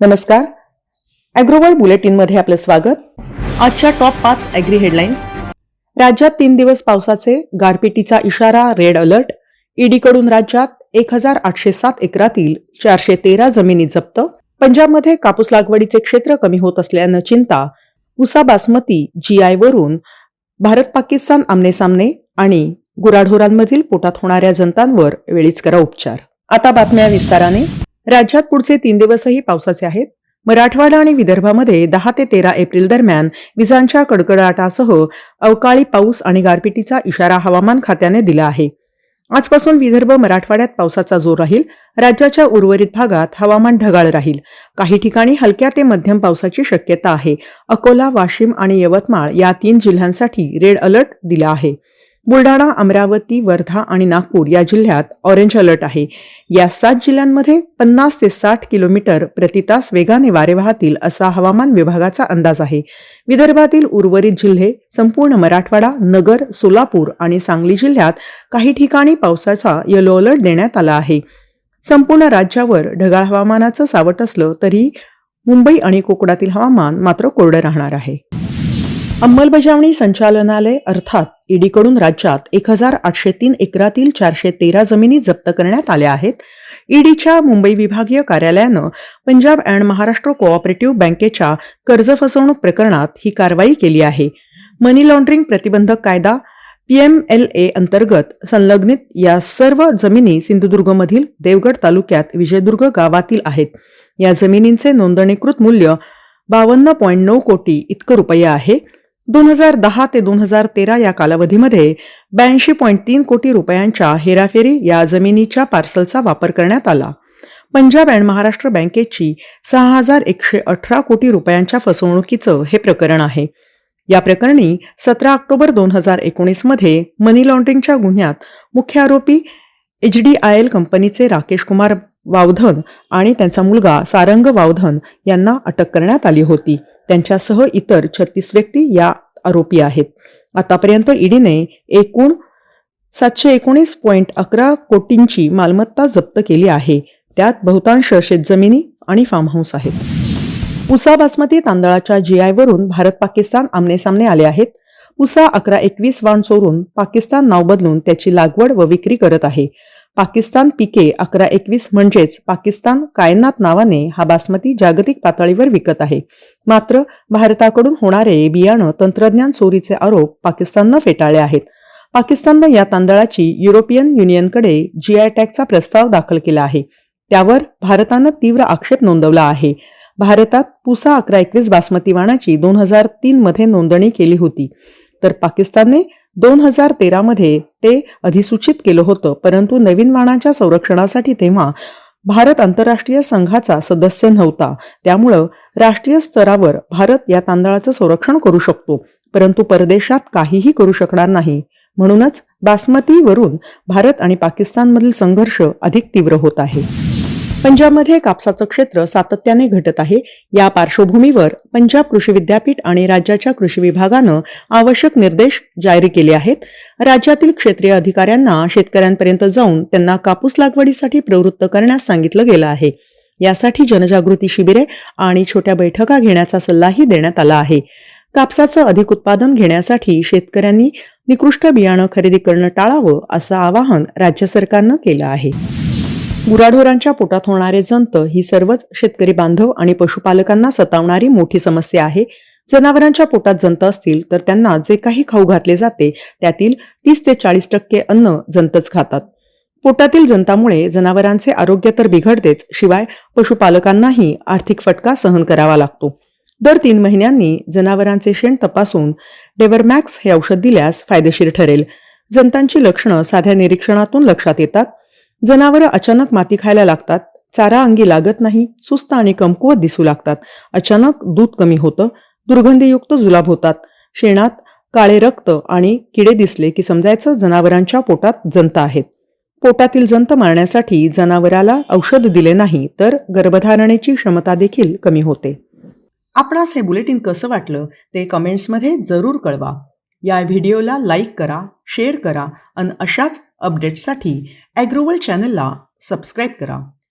नमस्कार. अॅग्रोवर्ल्ड बुलेटिनमध्ये आपलं स्वागत. आजच्या टॉप पाच अॅग्री हेडलाईन्स राज्यात तीन दिवस पावसाचे गारपिटीचा इशारा रेड अलर्ट ईडीकडून राज्यात एक हजार आठशे सात एकरातील चारशे तेरा जमिनी जप्त. पंजाबमध्ये कापूस लागवडीचे क्षेत्र कमी होत असल्यानं चिंता. उसा बासमती जीआय वरून भारत पाकिस्तान आमनेसामने आणि गुराढोरांमधील पोटात होणाऱ्या जंतांवर वेळीच करा उपचार. आता बातम्या विस्ताराने. राज्यात पुढचे तीन दिवसही पावसाचे आहेत. मराठवाडा आणि विदर्भामध्ये दहा ते तेरा एप्रिल दरम्यान विजांच्या कडकडाटासह अवकाळी पाऊस आणि गारपिटीचा इशारा हवामान खात्याने दिला आहे. आजपासून विदर्भ मराठवाड्यात पावसाचा जोर राहील. राज्याच्या उर्वरित भागात हवामान ढगाळ राहील. काही ठिकाणी हलक्या ते मध्यम पावसाची शक्यता आहे. अकोला वाशिम आणि यवतमाळ या तीन जिल्ह्यांसाठी रेड अलर्ट दिला आहे. बुलढाणा अमरावती वर्धा आणि नागपूर या जिल्ह्यात ऑरेंज अलर्ट आहे. या सात जिल्ह्यांमध्ये पन्नास ते साठ किलोमीटर प्रतितास वेगाने वारे वाहतील असा हवामान विभागाचा अंदाज आहे. विदर्भातील उर्वरित जिल्हे संपूर्ण मराठवाडा नगर सोलापूर आणि सांगली जिल्ह्यात काही ठिकाणी पावसाचा येलो अलर्ट देण्यात आला आहे. संपूर्ण राज्यावर ढगाळ हवामानाचं सावट असलं तरी मुंबई आणि कोकणातील हवामान मात्र कोरडं राहणार आहे. अंमलबजावणी संचालनालय अर्थात ईडीकडून राज्यात एक हजार आठशे तीन एकरातील चारशे तेरा जमिनी जप्त करण्यात आल्या आहेत. ईडीच्या मुंबई विभागीय कार्यालयानं पंजाब अँड महाराष्ट्र कोऑपरेटिव्ह बँकेच्या कर्ज फसवणूक प्रकरणात ही कारवाई केली आहे. मनी लॉन्ड्रिंग प्रतिबंधक कायदा पीएमएलए अंतर्गत संलग्नित या सर्व जमिनी सिंधुदुर्गमधील देवगड तालुक्यात विजयदुर्ग गावातील आहेत. या जमिनींचे नोंदणीकृत मूल्य बावन्न पॉईंट नऊ कोटी इतकं रुपये आहे. दोन हजार दहा ते दोन हजार तेरा या कालावधीमध्ये ब्याऐंशी पॉईंट तीन कोटी रुपयांच्या हेराफेरी या जमिनीच्या पार्सलचा वापर करण्यात आला. पंजाब अँड महाराष्ट्र बँकेची सहा हजार एकशे अठरा कोटी रुपयांच्या फसवणुकीचं हे प्रकरण आहे. या प्रकरणी सतरा ऑक्टोबर दोन हजार एकोणीसमध्ये मनी लॉन्ड्रिंगच्या गुन्ह्यात मुख्य आरोपी एच डी आय एल कंपनीचे राकेश कुमार वावधन आणि त्यांचा मुलगा सारंग वावधन यांना अटक करण्यात आली होती. त्यांच्यासह इतर छत्तीस व्यक्ती या आरोपी आहेत. आतापर्यंत ईडीने एकूण सातशे एकोणीस पॉईंट अकरा कोटींची मालमत्ता जप्त केली आहे. त्यात बहुतांश शेतजमिनी आणि फार्म हाऊस आहेत. उसा बासमती तांदळाच्या जीआयवरून भारत पाकिस्तान आमनेसामने आले आहेत. उसा अकरा एकवीस वाण चोरून पाकिस्तान नाव बदलून त्याची लागवड व विक्री करत आहे. पाकिस्तान पिके अकरा एकवीस म्हणजेच पाकिस्तान कायनात नावाने हा बासमती जागतिक पातळीवर विकत आहे. मात्र भारताकडून होणारे बियाणं तंत्रज्ञान चोरीचे आरोप पाकिस्ताननं फेटाळले आहेत. पाकिस्ताननं या तांदळाची युरोपियन युनियनकडे जीआय टॅगचा प्रस्ताव दाखल केला आहे. त्यावर भारतानं तीव्र आक्षेप नोंदवला आहे. भारतात पुसा अकरा एकवीस बासमती वाणाची दोन हजार तीन मध्ये नोंदणी केली होती. तर पाकिस्तानने दोन हजार तेरामध्ये ते अधिसूचित केलं होतं. परंतु नवीन वाणाच्या संरक्षणासाठी तेव्हा भारत आंतरराष्ट्रीय संघाचा सदस्य नव्हता. त्यामुळं राष्ट्रीय स्तरावर भारत या तांदळाचं संरक्षण करू शकतो. परंतु परदेशात काहीही करू शकणार नाही. म्हणूनच बासमतीवरून भारत आणि पाकिस्तानमधील संघर्ष अधिक तीव्र होत आहे. पंजाबमध्ये कापसाचं क्षेत्र सातत्याने घटत आहे. या पार्श्वभूमीवर पंजाब कृषी विद्यापीठ आणि राज्याच्या कृषी विभागानं आवश्यक निर्देश जारी केले आहेत. राज्यातील क्षेत्रीय अधिकाऱ्यांना शेतकऱ्यांपर्यंत जाऊन त्यांना कापूस लागवडीसाठी प्रवृत्त करण्यास सांगितलं गेलं आहे. यासाठी जनजागृती शिबिरे आणि छोट्या बैठका घेण्याचा सल्लाही देण्यात आला आहे. कापसाचं अधिक उत्पादन घेण्यासाठी शेतकऱ्यांनी निकृष्ट बियाणं खरेदी करणं टाळावं असं आवाहन राज्य सरकारनं केलं आहे. गुराढोरांच्या पोटात होणारे जंत ही सर्वच शेतकरी बांधव आणि पशुपालकांना सतावणारी मोठी समस्या आहे. जनावरांच्या पोटात जंत असतील तर त्यांना जे काही खाऊ घातले जाते त्यातील तीस ते चाळीस टक्के अन्न जंतच खातात. पोटातील जंतामुळे जनावरांचे आरोग्य तर बिघडतेच शिवाय पशुपालकांनाही आर्थिक फटका सहन करावा लागतो. दर तीन महिन्यांनी जनावरांचे शेण तपासून डेव्हरमॅक्स हे औषध दिल्यास फायदेशीर ठरेल. जंतांची लक्षणं साध्या निरीक्षणातून लक्षात येतात. जनावरं अचानक माती खायला लागतात चारा अंगी लागत नाही सुस्त आणि कमकुवत दिसू लागतात. अचानक दूध कमी होतं दुर्गंधीयुक्त जुलाब होतात. शेणात काळे रक्त आणि किडे दिसले की समजायचं जनावरांच्या पोटात जंत आहेत. पोटातील जंत मारण्यासाठी जनावराला औषध दिले नाही तर गर्भधारणेची क्षमता देखील कमी होते. आपणास हे बुलेटिन कसं वाटलं ते कमेंट्समध्ये जरूर कळवा. या व्हिडिओला लाईक करा शेअर करा आणि अशाच अपडेट्ससाठी ॲग्रोवल चॅनलला सबस्क्राईब करा.